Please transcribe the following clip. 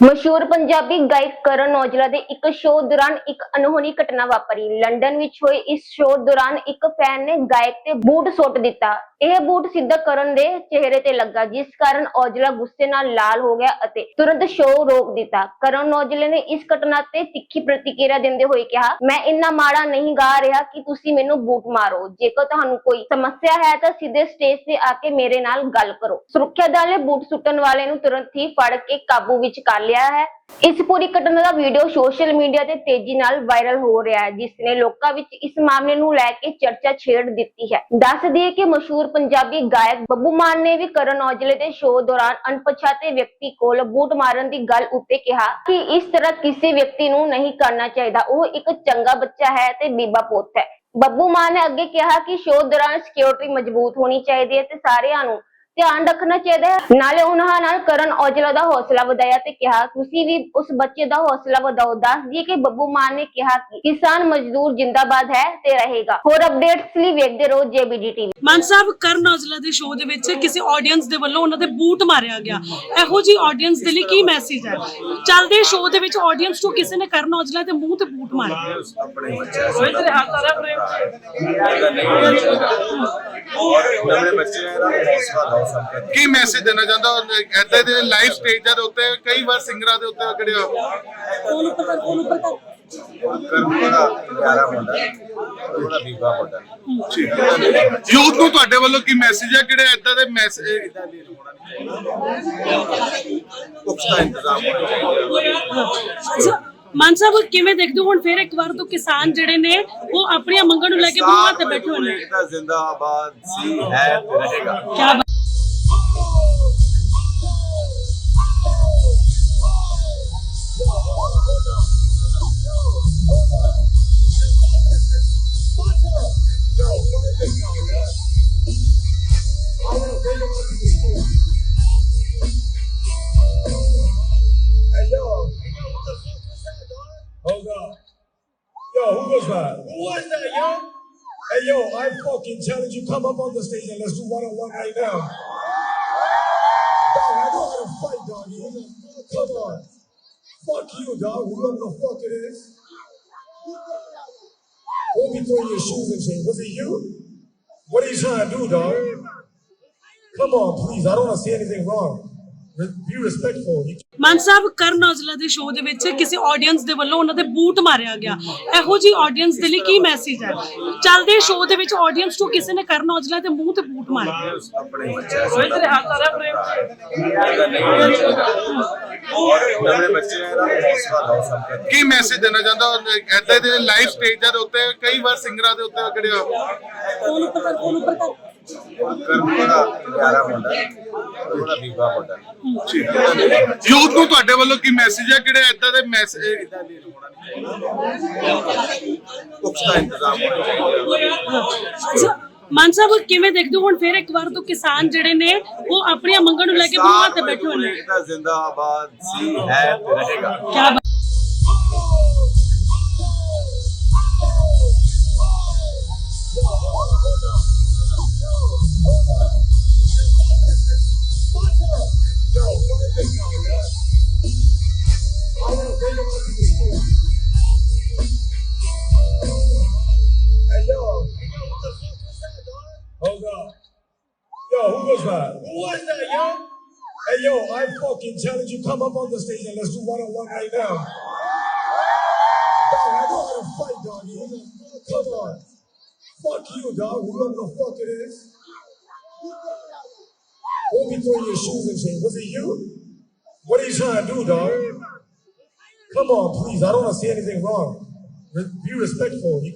ਮਸ਼ਹੂਰ ਪੰਜਾਬੀ ਗਾਇਕ ਕਰਨ ਔਜਲਾ ਦੇ ਇੱਕ ਸ਼ੋਅ ਦੌਰਾਨ ਇੱਕ ਅਨਹੋਣੀ ਘਟਨਾ ਵਾਪਰੀ। ਲੰਡਨ ਵਿੱਚ ਹੋਏ ਇਸ ਸ਼ੋਅ ਦੌਰਾਨ ਇੱਕ ਫੈਨ ਨੇ ਗਾਇਕ ਤੇ ਬੂਟ ਸੁੱਟ ਦਿੱਤਾ। ਇਹ ਬੂਟ ਸਿੱਧਾ ਕਰਨ ਦੇ ਚਿਹਰੇ ਤੇ ਲੱਗਾ, ਜਿਸ ਕਾਰਨ ਔਜਲਾ ਗੁੱਸੇ ਨਾਲ ਲਾਲ ਹੋ ਗਿਆ ਅਤੇ ਤੁਰੰਤ ਸ਼ੋਅ ਰੋਕ ਦਿੱਤਾ। ਕਰਨ ਔਜਲੇ ਨੇ ਇਸ ਘਟਨਾ ਤੇ ਤਿੱਖੀ ਪ੍ਰਤੀਕਿਰਿਆ ਦਿੰਦੇ ਹੋਏ ਕਿਹਾ, ਮੈਂ ਇੰਨਾ ਮਾੜਾ ਨਹੀਂ ਗਾ ਰਿਹਾ ਕਿ ਤੁਸੀਂ ਮੈਨੂੰ ਬੂਟ ਮਾਰੋ। ਜੇਕਰ ਤੁਹਾਨੂੰ ਕੋਈ ਸਮੱਸਿਆ ਹੈ ਤਾਂ ਸਿੱਧੇ ਸਟੇਜ ਤੇ ਆ ਕੇ ਮੇਰੇ ਨਾਲ ਗੱਲ ਕਰੋ। ਸੁਰੱਖਿਆ ਦਲ ਨੇ ਬੂਟ ਸੁੱਟਣ ਵਾਲੇ ਨੂੰ ਤੁਰੰਤ ਹੀ ਫੜ ਕੇ ਕਾਬੂ ਵਿੱਚ ਕਰ ਲਿਆ ਹੈ। ਇਸ ਪੂਰੀ ਘਟਨਾ ਦਾ ਵੀਡੀਓ ਸੋਸ਼ਲ ਮੀਡੀਆ ਤੇ ਤੇਜ਼ੀ ਨਾਲ ਵਾਇਰਲ ਹੋ ਰਿਹਾ ਹੈ, ਜਿਸ ਨੇ ਲੋਕਾਂ ਵਿੱਚ ਇਸ ਮਾਮਲੇ ਨੂੰ ਲੈ ਕੇ ਚਰਚਾ ਛੇੜ ਦਿੱਤੀ ਹੈ। ਦੱਸ ਦਈਏ ਕਿ ਮਸ਼ਹੂਰ ਪੰਜਾਬੀ ਗਾਇਕ ਬੱਬੂ ਮਾਨ ਨੇ ਵੀ ਕਰਨ ਔਜਲੇ ਦੇ ਸ਼ੋਅ ਦੌਰਾਨ ਅਣਪਛਾਤੇ ਵਿਅਕਤੀ ਕੋਲ ਬੂਟ ਮਾਰਨ ਦੀ ਗੱਲ ਉੱਤੇ ਕਿਹਾ ਕਿ ਇਸ ਤਰ੍ਹਾਂ ਕਿਸੇ ਵਿਅਕਤੀ ਨੂੰ ਨਹੀਂ ਕਰਨਾ ਚਾਹੀਦਾ। ਉਹ ਇੱਕ ਚੰਗਾ ਬੱਚਾ ਹੈ ਤੇ ਬੀਬਾ ਪੁੱਤ ਹੈ। ਬੱਬੂ ਮਾਨ ਨੇ ਅੱਗੇ ਕਿਹਾ ਕਿ ਸ਼ੋਅ ਦੌਰਾਨ ਸਿਕਿਉਰਿਟੀ ਮਜ਼ਬੂਤ ਹੋਣੀ ਚਾਹੀਦੀ ਹੈ ਤੇ ਸਾਰਿਆਂ ਨੂੰ ਧਿਆਨ ਰੱਖਣਾ ਚਾਹੀਦਾ ਹੈ। ਨਾਲੇ ਉਹਨਾਂ ਨਾਲ ਕਰਨ ਔਜਲਾ ਦਾ ਹੌਸਲਾ ਵਧਾਇਆ ਤੇ ਕਿਹਾ ਤੁਸੀਂ ਵੀ ਉਸ ਬੱਚੇ ਦਾ ਹੌਸਲਾ ਵਧਾਓ। ਦੱਸ ਦਈਏ ਕਿ ਬੱਬੂ ਮਾਨ ਨੇ ਕਿਹਾ ਕਿ ਕਿਸਾਨ ਮਜ਼ਦੂਰ ਜਿੰਦਾਬਾਦ ਹੈ ਤੇ ਰਹੇਗਾ। ਹੋਰ ਅਪਡੇਟਸ ਲਈ ਵੇਖਦੇ ਰਹੋ ਜੇਬੀਡੀ ਟੀਵੀ। ਮਾਨ ਸਾਹਿਬ ਕਰਨ ਔਜਲਾ ਦੇ ਸ਼ੋਅ ਦੇ ਵਿੱਚ ਕਿਸੇ ਆਡੀਅנס ਦੇ ਵੱਲੋਂ ਉਹਨਾਂ ਦੇ ਬੂਟ ਮਾਰਿਆ ਗਿਆ। ਇਹੋ ਜੀ ਆਡੀਅנס ਦੇ ਲਈ ਕੀ ਮੈਸੇਜ ਹੈ? ਚੱਲਦੇ ਸ਼ੋਅ ਦੇ ਵਿੱਚ ਆਡੀਅנס ਤੋਂ ਕਿਸੇ ਨੇ ਕਰਨ ਔਜਲਾ ਦੇ ਮੂੰਹ ਤੇ ਬੂਟ ਮਾਰਿਆ ਆਪਣੇ ਬੱਚੇ ਸੋਚ ਹੱਥ ਆ ਰਿਹਾ ਪ੍ਰੇਮ ਨਵੇਂ ਬੱਚੇ ਆ ਇਹਨਾਂ ਨੂੰ ਹੌਸਲਾ ਦਿਓ ਸਭ ਕੇ ਕੀ ਮੈਸੇਜ ਦੇਣਾ ਚਾਹੁੰਦਾ? ਐਦਾਂ ਦੇ ਲਾਈਵ ਸਟੇਜਾਂ ਦੇ ਉੱਤੇ ਕਈ ਵਾਰ ਸਿੰਗਰਾਂ ਦੇ ਉੱਤੇ ਕਿਹੜੇ ਫੋਨ ਉੱਪਰ ਕਰ ਫੋਨ ਉੱਪਰ ਕਰ। ਕਰਨ ਬੜਾ ਪਿਆਰਾ ਮੁੰਡਾ ਹੈ, ਬੜਾ ਬੀਬਾ ਮੁੰਡਾ ਹੈ। ਯੂਥ ਨੂੰ ਤੁਹਾਡੇ ਵੱਲੋਂ ਕੀ ਮੈਸੇਜ ਹੈ ਕਿਹੜੇ ਐਦਾਂ ਦੇ ਮੈਸੇਜ ਕੁਛ ਦਾ ਇੰਤਜ਼ਾਮ ਹੋਣਾ ਚਾਹੀਦਾ ਅੱਛਾ ਮਾਨ ਸਾਹਿਬ ਕਿਵੇਂ ਦੇਖਦੇ ਹੋ? ਹੁਣ ਫਿਰ ਇੱਕ ਵਾਰ ਤੋਂ ਕਿਸਾਨ ਜਿਹੜੇ ਨੇ ਉਹ ਆਪਣੀਆਂ ਮੰਗਾਂ ਨੂੰ ਲੈ ਕੇ ਬੂਹਾਂ ਤੇ ਬੈਠੇ ਹੋਏ ਨੇ। ਦਾ ਜ਼ਿੰਦਾਬਾਦ ਸੀ ਹੈ ਤੇ ਰਹੇਗਾ। ਕਿਆ ਬਾਤ- Yo, who was that? Who was that, yo? Hey, yo, I fucking challenge you, come up on the stage and let's do one on one right now. Dog, I know how to fight, doggy. Come on. Fuck you, dog. Whoever the fuck it is. Don't be throwing your shoes and shit. Was it you? What are you trying to do, dog? Come on, please. I don't want to say anything wrong. ਬੀ ਸਾਹਿਬ ਕਰਨ ਔਜਲਾ ਦੇ show ਦੇ ਵਿੱਚ ਕਿਸੇ audience ਦੇ ਵੱਲੋਂ ਉਹਨਾਂ ਦੇ ਬੂਟ ਮਾਰਿਆ ਗਿਆ। ਇਹੋ ਜੀ ਆਡੀਅנס ਦੇ ਲਈ ਕੀ ਮੈਸੇਜ ਹੈ? ਚੱਲਦੇ ਸ਼ੋਅ ਦੇ ਵਿੱਚ ਆਡੀਅנס ਤੋਂ ਕਿਸੇ ਨੇ ਕਰਨ ਔਜਲਾ ਦੇ ਮੂੰਹ ਤੇ ਬੂਟ ਮਾਰਿਆ। ਕੀ ਮੈਸੇਜ ਦੇਣਾ ਚਾਹੁੰਦਾ? ਐਦਾਂ ਦੇ ਲਾਈਵ ਸਟੇਜਾਂ ਦੇ ਉੱਤੇ ਕਈ ਵਾਰ ਸਿੰਗਰਾਂ ਦੇ ਉੱਤੇ ਅਕੜਿਆ ਕੋਲ ਉੱਪਰ ਕੋਲ ਉੱਪਰ ਕਰ ਕਰਮਾ ਯਾਰਾ ਬੰਦਾ ਬੀਬਾ ਮੁੰਡਾ ਹੈ। ਯੂਥ ਨੂੰ ਤੁਹਾਡੇ ਵੱਲੋਂ ਕੀ ਮੈਸੇਜ ਹੈ ਕਿਹੜੇ ਐਦਾਂ ਦੇ ਮੈਸੇਜ ਕੁਛ ਦਾ ਇੰਤਜ਼ਾਮ ਹੋਣਾ ਚਾਹੀਦਾ ਮਾਨ ਸਾਹਿਬ ਕਿਵੇਂ ਦੇਖਦੇ ਹੋ? ਹੁਣ ਫਿਰ ਇੱਕ ਵਾਰ ਤੋਂ ਕਿਸਾਨ ਜਿਹੜੇ ਨੇ ਉਹ ਆਪਣੀਆਂ ਮੰਗਾਂ ਨੂੰ ਲੈ ਕੇ ਬੂਹਾਂ ਤੇ ਬੈਠੇ ਹੋਏ ਨੇ। ਜ਼ਿੰਦਾਬਾਦ ਸੀ ਹੈ ਤੇ ਰਹੇਗਾ। ਕਿਆ was that? Yo? Hey, yo, I fucking challenge you, come up on the stage and let's do one on one right now. Dog, I know how to fight, doggy. Come on. Fuck you, dog. Whoever the fuck it is. Don't be throwing your shoes and shit. Was it you? What are you trying to do, dog? Come on, please. I don't want to say anything wrong. Be respectful. You